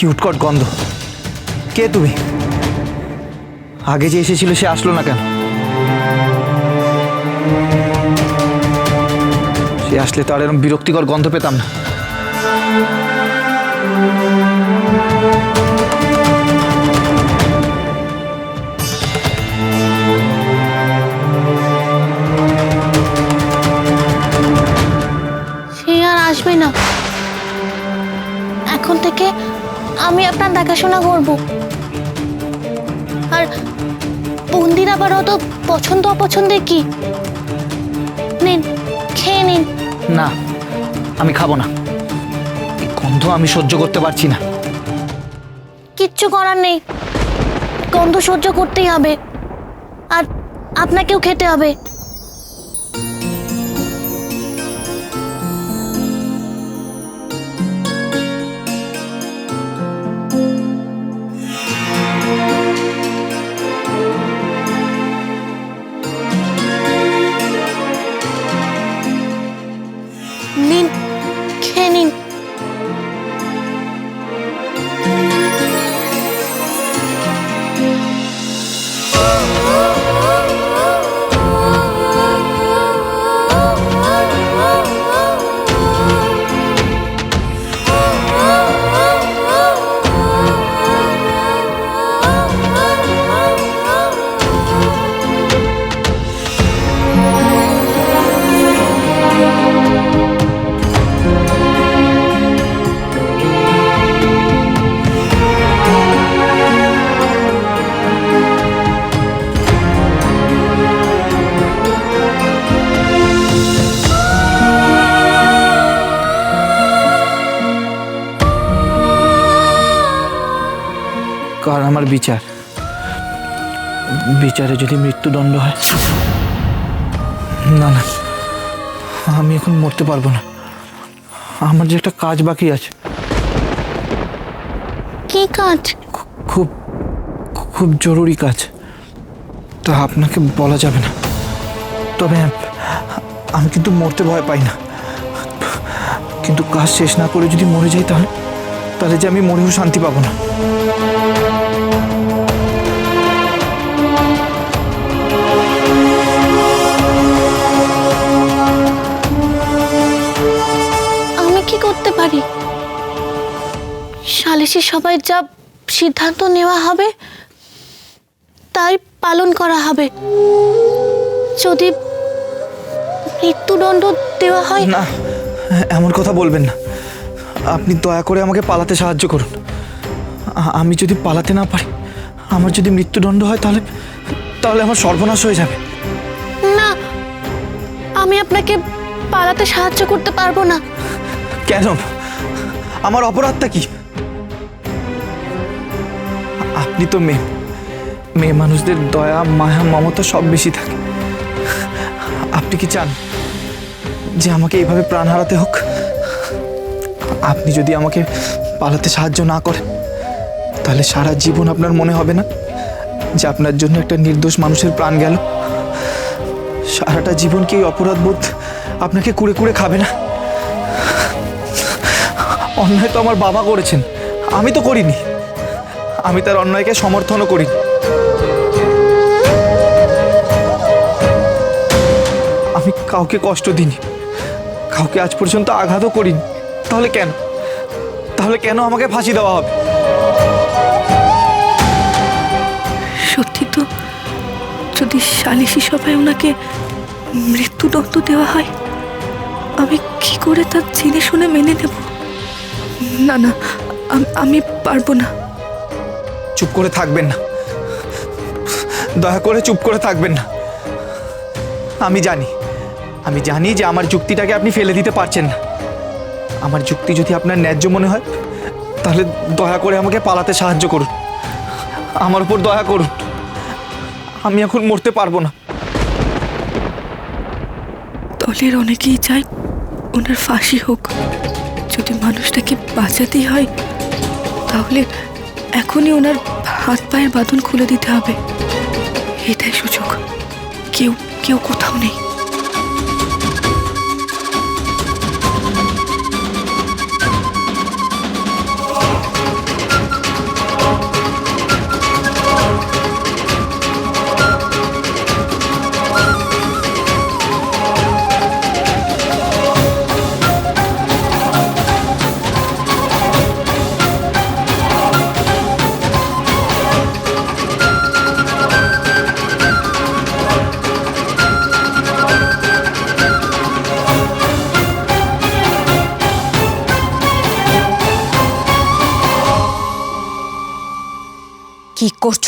কি উৎকট গন্ধ। কে তুমি? আগে যে এসেছিল সে আসলো না কেন? সে আসলে তো আর এরকম বিরক্তিকর গন্ধ পেতাম না। সে আর আসবে না। এখন থেকে আমি আপনার দেখাশোনা করব। আর বন্দির আবার অত পছন্দ অপছন্দের কি? নিন খেয়ে নিন। না আমি খাব না। গন্ধ আমি সহ্য করতে পারছি না। কিচ্ছু করার নেই। গন্ধ সহ্য করতেই হবে। আর আপনাকেও খেতে হবে। বিচার। বিচারে যদি মৃত্যুদণ্ড হয়। না না আমি এখন মরতে পারব না। আমার যে একটা কাজ বাকি আছে। কি কাজ? খুব খুব জরুরি কাজ। তা আপনাকে বলা যাবে না। তবে আমি কিন্তু মরতে ভয় পাই না। কিন্তু কাজ শেষ না করে যদি মরে যাই তাহলে তাহলে যে আমি মরেও শান্তি পাবো না। সালিশি সবাই যা সিদ্ধান্ত নেওয়া হবে তাই পালন করা হবে। যদি মৃত্যুদণ্ড দেওয়া হয় না এমন কথা বলবেন না। আপনি দয়া করে আমাকে পালাতে সাহায্য করুন। আমি যদি পালাতে না পারি আমার যদি মৃত্যুদণ্ড হয় তাহলে তাহলে আমার সর্বনাশ হয়ে যাবে। না আমি আপনাকে পালাতে সাহায্য করতে পারব না। কেন? আমার অপরাধটা কি? তো মেয়ে। মেয়ে মানুষদের দয়া, মায়া, মমতা সব বেশি থাকে। আপনি কি চান যে আমাকে এইভাবে প্রাণ হারাতে হোক? আপনি যদি আমাকে পালাতে সাহায্য না করেন, তাহলে সারা জীবন আপনার মনে হবে না যে আপনার জন্য একটা নির্দোষ মানুষের প্রাণ গেল। সারাটা জীবন কি এই অপরাধ বোধ আপনাকে কুড়ে কুড়ে খাবে না? অন্যায় তো আমার বাবা করেছেন, আমি তো করিনি। আমি তার অন্যায়কে সমর্থনও করিনি আমি কাউকে কষ্ট দিইনি। কাউকে আজ পর্যন্ত আঘাতও করিনি। তাহলে কেন? তাহলে কেন আমাকে ফাঁসি দেওয়া হবে? সত্যি তো, যদি সালিশি সভায় ওনাকে মৃত্যুদণ্ড দেওয়া হয়, আমি কি করে তা জেনে শুনে মেনে নেব? না না আমি পারব না। চুপ করে থাকবেন না। দয়া করে চুপ করে থাকবেন না। আমি জানি আমি জানি যে আমার যুক্তিটাকে আপনি ফেলে দিতে পারছেন না। আমার যুক্তি যদি আপনার ন্যায্য মনে হয়, তাহলে দয়া করে আমাকে পালাতে সাহায্য করুন। আমার উপর দয়া করুন। আমি এখন মরতে পারব না। দলের অনেকেই চায় ওনার ফাঁসি হোক। যদি মানুষটাকে বাঁচাতেই হয়, তাহলে এখনই ওনার হাত পায়ের বাঁধন খুলে দিতে হবে। এটাই সুযোগ। কেউ কেউ কোথাও নেই।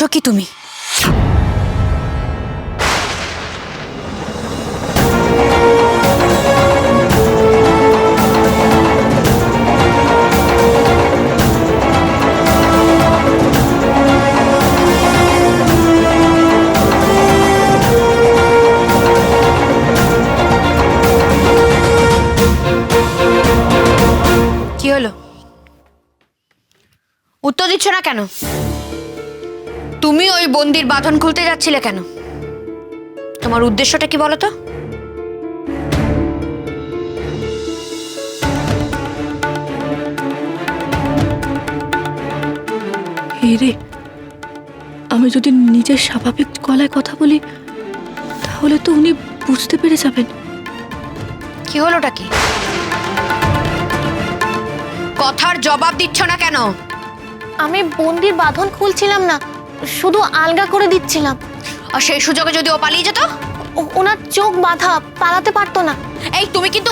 করছ কি তুমি? কি হলো? উত্তর দিচ্ছ না কেন? তুমি ওই বন্দির বাঁধন খুলতে যাচ্ছিলে কেন? তোমার উদ্দেশ্যটা কি বলো তো? রে আমি যদি নিজের স্বাভাবিক গলায় কথা বলি তাহলে তো উনি বুঝতে পেরে যাবেন। কি হলোটা কি? কথার জবাব দিচ্ছ না কেন? আমি বন্দির বাঁধন খুলছিলাম না। শুধু আলগা করে দিচ্ছিলাম। আর সেই সুযোগে যদি ও পালিয়ে যেত? ও- ওনার চোখ বাঁধা পালাতে পারতো না। এই তুমি কিন্তু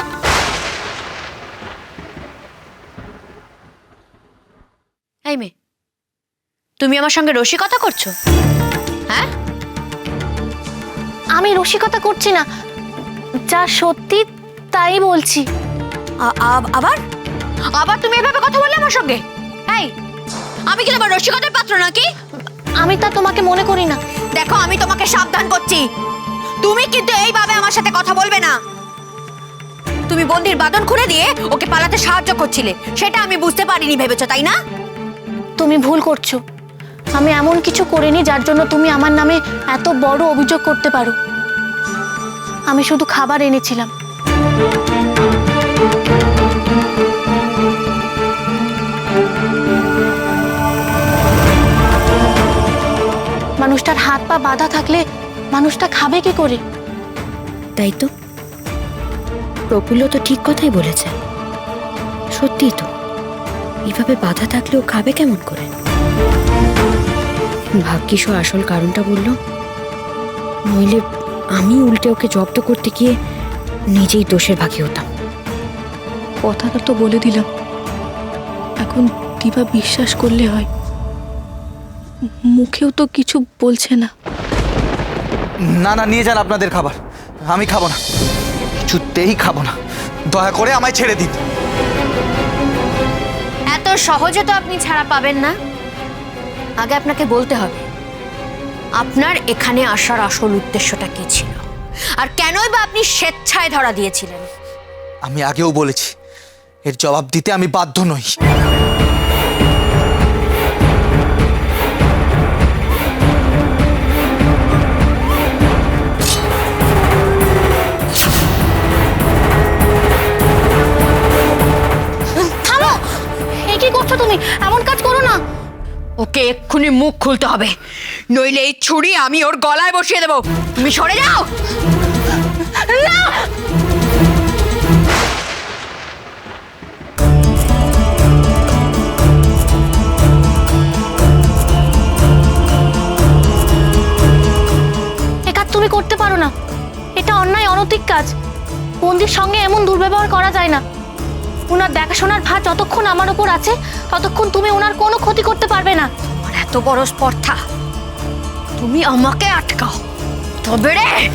এই মেয়ে তুমি আমার সঙ্গে রসিকতা করছ? হ্যাঁ? আমি রসিকতা করছি না। যা সত্যি তাই বলছি। আ- আ- আবার? আবার তুমি এভাবে কথা বললে আমার সঙ্গে? এই আমি কি তোমার রসিকতার পাত্র নাকি? আমি তা তোমাকে মনে করি না। দেখো আমি তোমাকে সাবধান করছি। তুমি কিন্তু এইভাবে আমার সাথে কথা বলবে না। তুমি বন্দির বাদন খুলে দিয়ে ওকে পালাতে সাহায্য করছিলে। সেটা আমি বুঝতে পারিনি ভেবেছো তাই না? তুমি ভুল করছ। আমি এমন কিছু করিনি যার জন্য তুমি আমার নামে এত বড় অভিযোগ করতে পারো। আমি শুধু খাবার এনেছিলাম। মানুষটার হাত পা বাঁধা থাকলে মানুষটা খাবে কি করে? তাই তো। প্রফুল্ল তো ঠিক কথাই বলেছে। সত্যিই তো এভাবে বাধা থাকলেও খাবে কেমন করে? ভাগ্যিস ও আসল কারণটা বলল নইলে আমি উল্টে ওকে জব্দ করতে গিয়ে নিজেই দোষের ভাগী হতাম। কথাটা তো বলে দিলাম। এখন দিবা বিশ্বাস করলে হয়। মুখেও তো কিছু বলছে না। না না নিয়ে যান আপনাদের খাবার। আমি খাব না। কিছুতেই খাব না। দয়া করে আমায় ছেড়ে দিন। এত সহজে তো আপনি ছাড়া পাবেন না। আগে আপনাকে বলতে হবে আপনার এখানে আসার আসল উদ্দেশ্যটা কি ছিল? আর কেনই বা আপনি স্বেচ্ছায় ধরা দিয়েছিলেন? আমি আগেও বলেছি এর জবাব দিতে আমি বাধ্য নই। করছ তুমি? এমন কাজ করো না। ওকে এক্ষুনি মুখ খুলতে হবে। নইলে এই ছুরি আমি ওর গলায় বসিয়ে দেবো। তুমি সরে যাও। তুমি করতে পারো না। এটা অন্যায় অনৈতিক কাজ। বন্দির সঙ্গে এমন দুর্ব্যবহার করা যায় না। ওনার দেখাশোনার ভার যতক্ষণ আমার ওপর আছে, ততক্ষণ তুমি ওনার কোনো ক্ষতি করতে পারবে না। এত বড় স্পর্ধা। তুমি আমাকে আটকাও। তবে রে!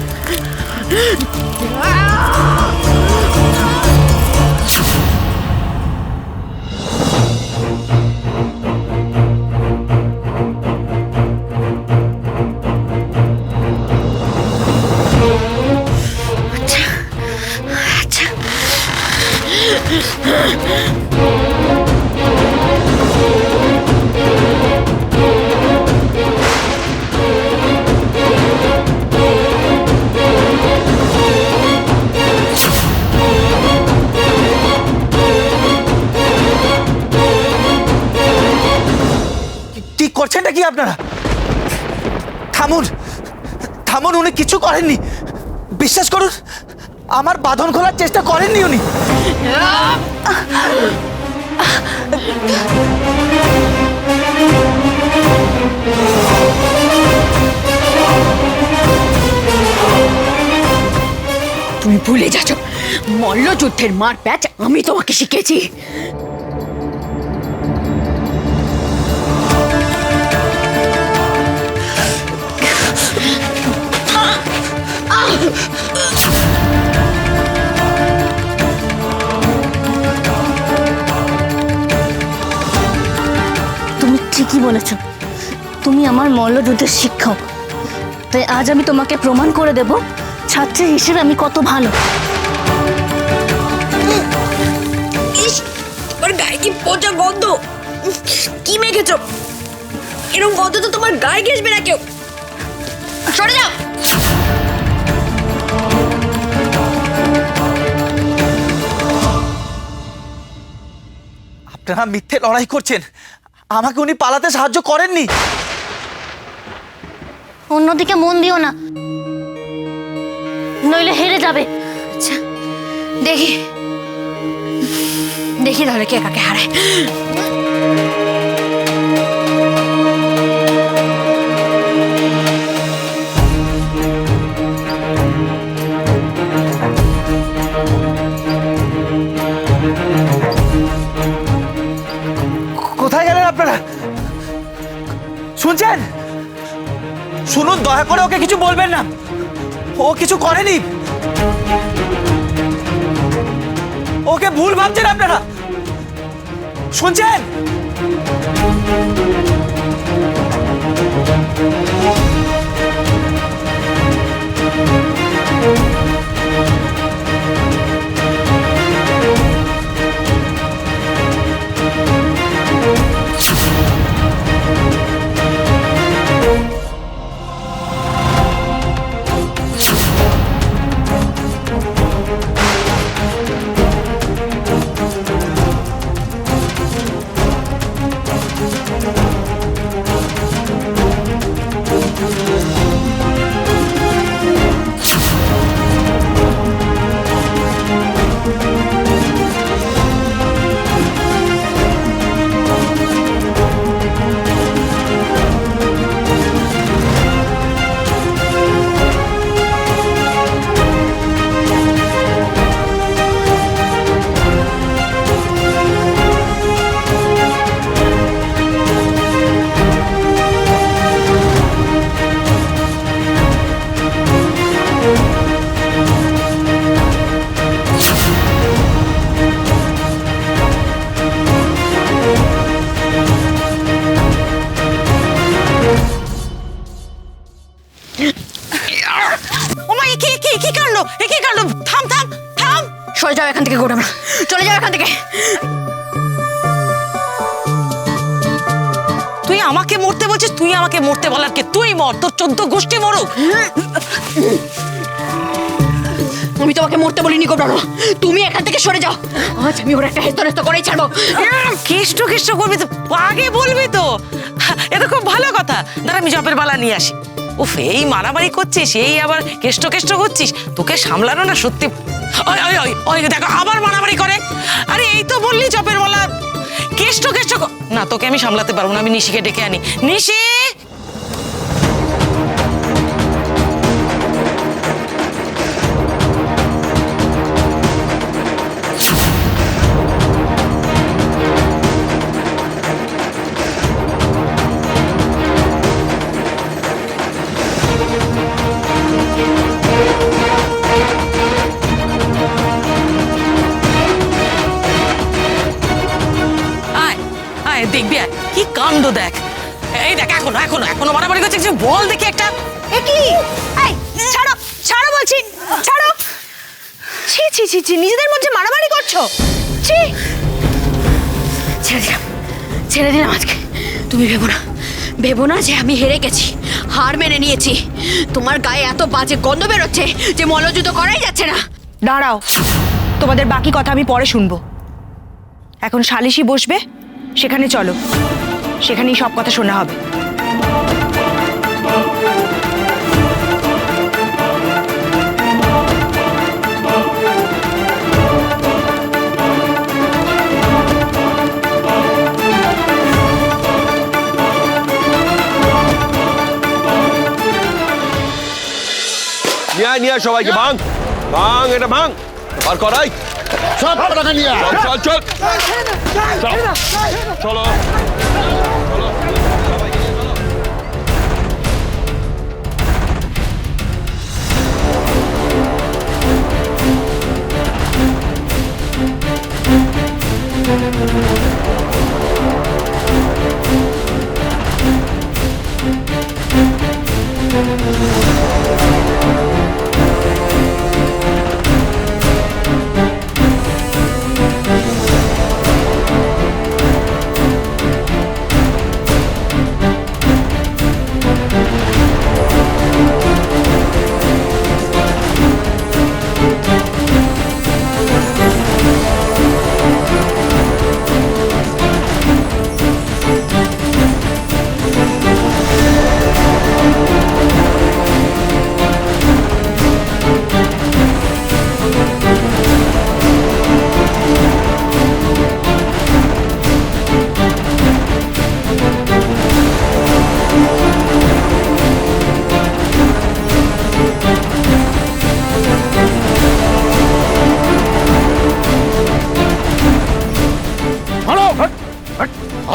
আপনারা। থামুন। থামুন, উনি কিছু করেননি। বিশ্বাস করুন, আমার বাঁধন খোলার চেষ্টা করেননি উনি। তুমি ভুলে যাচ্ছ। মল্লযুদ্ধের মার প্যাচ আমি তোমাকে শিখেছি বলেছ। তুমি আমার মল্লযুদ্ধের শিক্ষক। তাই আজ আমি তোমাকে প্রমাণ করে দেব ছাত্রী হিসেবে আমি কত ভালো। ইস তোমার গায়ে কি পচা গন্ধ? কি মেখেছো? এরকম গন্ধ তো তোমার গায়ে ঘেসবে না কেউ। সরে যাও। আপনারা মিথ্যে লড়াই করছেন। আমাকে উনি পালাতে সাহায্য করেননি। অন্যদিকে মন দিও না। নইলে হেরে যাবে। আচ্ছা দেখি। দেখি তাহলে কে কাকে হারায়। শুনছেন? শুনুন, দয়া করে ওকে কিছু বলবেন না। ও কিছু করেনি। ওকে ভুল ভাবছেন আপনারা। শুনছেন? চোদ্দ গোষ্ঠী মরুক। আমি তোমাকে মরতে বলিনি গোডামা তুমি এখান থেকে সরে যাও। আজ আমি ওর একটা হেস্ত নেস্ত করেই ছাড়বো। কেষ্ট কেষ্ট করবি তো? আগে বলবি তো? এ তো খুব ভালো কথা। দাঁড়া আমি জপের বালা নিয়ে আসি। উফ এই মারামারি করছিস এই আবার কেষ্ট কেষ্ট করছিস। তোকে সামলানো না সত্যি? ওই ওই ওই ওই দেখো আবার মারামারি করে। আরে এই তো বললি জপের বালা। কেষ্ট কেষ্ট না তোকে আমি সামলাতে পারব না আমি নিশিকে ডেকে আনি। নিশি! কাণ্ড দেখ। এই দেখ এখনও এখনও এখনও মারামারি করছে কিছু বল দেখি একটা। কি? এই ছাড়ো ছাড়ো বলছি ছাড়ো। ছি ছি ছি ছি নিজেদের মধ্যে মারামারি করছ। ছি। ছেড়ে দিলাম ছেড়ে দিলাম আজকে। তুমি ভেবো না ভেবো না যে আমি হেরে গেছি হার মেনে নিয়েছি। তোমার গায়ে এত বাজে গন্ধ বেরোচ্ছে যে মল্লযুদ্ধ করাই যাচ্ছে না। দাঁড়াও তোমাদের বাকি কথা আমি পরে শুনব। এখন সালিশি বসবে সেখানে চলো। সেখানেই সব কথা শোনা হবে। নিয়ে নিয়ে সবাইকে ভাঙ। ভাঙ এটা ভাঙ। আর করাই। সব টাকা নিয়ে চল চল চলো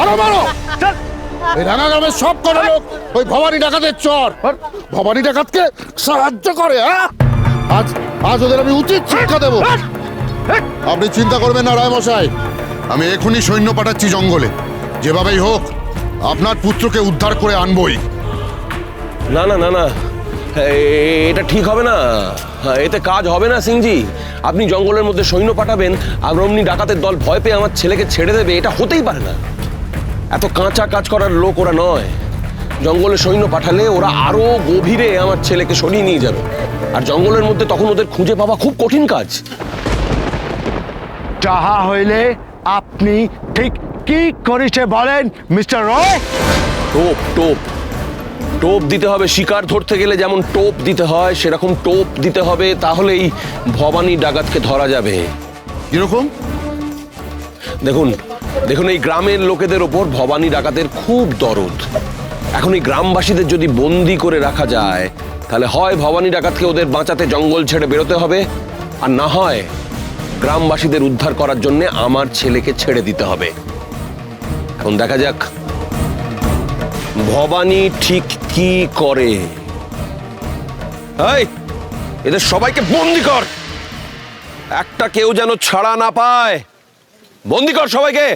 মারো মারো এই রাঙা গ্রামের সব কটা লোক ওই ভবানী ডাকাতের চর। ভবানী ডাকাতকে সাহায্য করে হ্যাঁ? আজ আজ ওদের আমি উচিত শিক্ষা দেব। আপনি চিন্তা করবেন না রায় মশাই আমি এখনই সৈন্য পাঠাচ্ছি জঙ্গলে। যেভাবেই হোক আপনার পুত্রকে উদ্ধার করে আনবই। না না না না। এটা ঠিক হবে না। হ্যাঁ, এতে কাজ হবে না সিংজি। আপনি জঙ্গলের মধ্যে সৈন্য পাঠাবেন আর অমনি ডাকাতের দল ভয় পেয়ে আমার ছেলেকে ছেড়ে দেবে এটা হতেই পারে না। এত কাঁচা কাজ করার লোক ওরা নয়। জঙ্গলে সৈন্য পাঠালে ওরা আরও গভীরে আমার ছেলেকে সরিয়ে নিয়ে যাবে। আর জঙ্গলের মধ্যে তখন ওদের খুঁজে পাওয়া খুব কঠিন কাজ। যাহা হইলে আপনি ঠিক কি করিছে বলেন মিস্টার রয়? টোপ টোপ। টোপ দিতে হবে শিকার ধরতে গেলে যেমন টোপ দিতে হয় সেরকম টোপ দিতে হবে তাহলেই ভবানী ডাকাতকে ধরা যাবে। কীরকম? দেখুন দেখুন, এই গ্রামের লোকেদের ওপর ভবানী ডাকাতের খুব দরদ। এখন এই গ্রামবাসীদের যদি বন্দি করে রাখা যায়, তাহলে হয় ভবানী ডাকাতকে ওদের বাঁচাতে জঙ্গল ছেড়ে বেরোতে হবে, আর না হয় গ্রামবাসীদের উদ্ধার করার জন্য আমার ছেলেকে ছেড়ে দিতে হবে। এখন দেখা যাক, ভবানী ঠিক কি করে? এদের সবাইকে বন্দি কর! একটা কেউ যেন ছাড়া না পায়। বন্দি কর সবাইকে।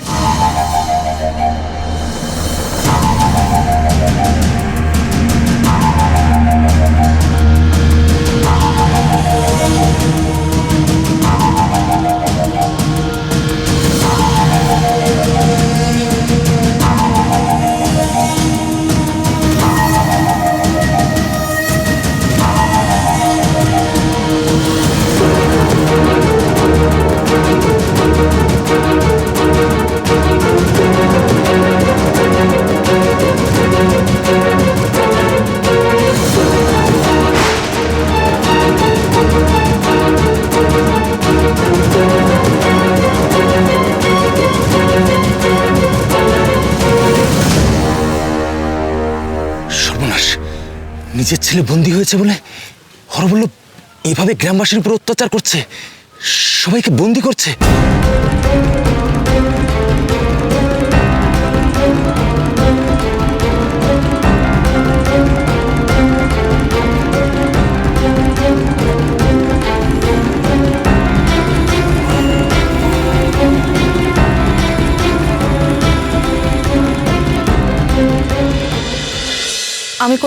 নিজের ছেলে বন্দি হয়েছে বলে হরবল্লভ এভাবে গ্রামবাসীর উপর অত্যাচার করছে? সবাইকে বন্দি করছে?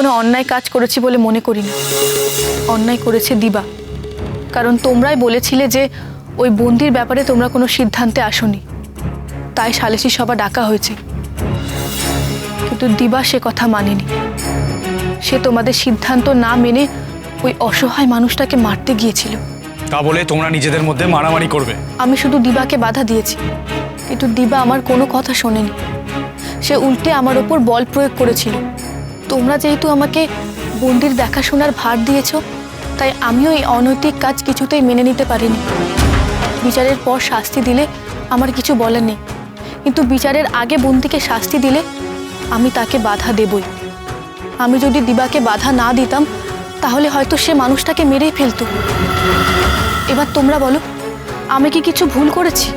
কোনো অন্যায় কাজ করেছি বলে মনে করি না অন্যায় করেছে দিবা। কারণ তোমরাই বলেছিলে যে ওই বন্দির ব্যাপারে তোমরা কোনো সিদ্ধান্তে আসনি। তাই সালিসি সভা ডাকা হয়েছে। কিন্তু দিবা সে কথা মানেনি। সে তোমাদের সিদ্ধান্ত না মেনে ওই অসহায় মানুষটাকে মারতে গিয়েছিল। তা বলে তোমরা নিজেদের মধ্যে মারামারি করবে। আমি শুধু দিবাকে বাধা দিয়েছি। কিন্তু দিবা আমার কোনো কথা শোনেনি। সে উল্টে আমার ওপর বল প্রয়োগ করেছিল। তোমরা যেহেতু আমাকে বন্দির দেখাশোনার ভার দিয়েছ, তাই আমিও এই অনৈতিক কাজ কিছুতেই মেনে নিতে পারিনি। বিচারের পর শাস্তি দিলে আমার কিছু বলার নেই। কিন্তু বিচারের আগে বন্দিকে শাস্তি দিলে আমি তাকে বাধা দেবই। আমি যদি দিবাকে বাধা না দিতাম, তাহলে হয়তো সে মানুষটাকে মেরেই ফেলতো। এবার তোমরা বলো, আমি কি কিছু ভুল করেছি?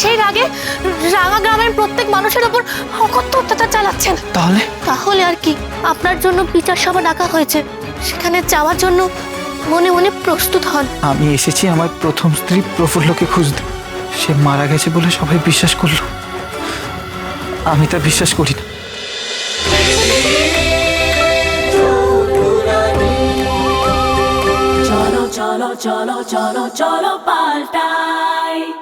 সেই রাগে রাঙা গ্রামের প্রত্যেক মানুষের ওপর অকথ্য অত্যাচার চালাচ্ছেন। তাহলে? তাহলে আর কি? আপনার জন্য বিচার সভা ডাকা হয়েছে। সেখানে যাওয়ার জন্য মনে মনে প্রস্তুত হন। আমি এসেছি আমার প্রথম স্ত্রী প্রফুল্লকে খুঁজতে। সে মারা গেছে বলে সবাই বিশ্বাস করল। আমি তা বিশ্বাস করি না। cholo, cholo, cholo, cholo, paltai.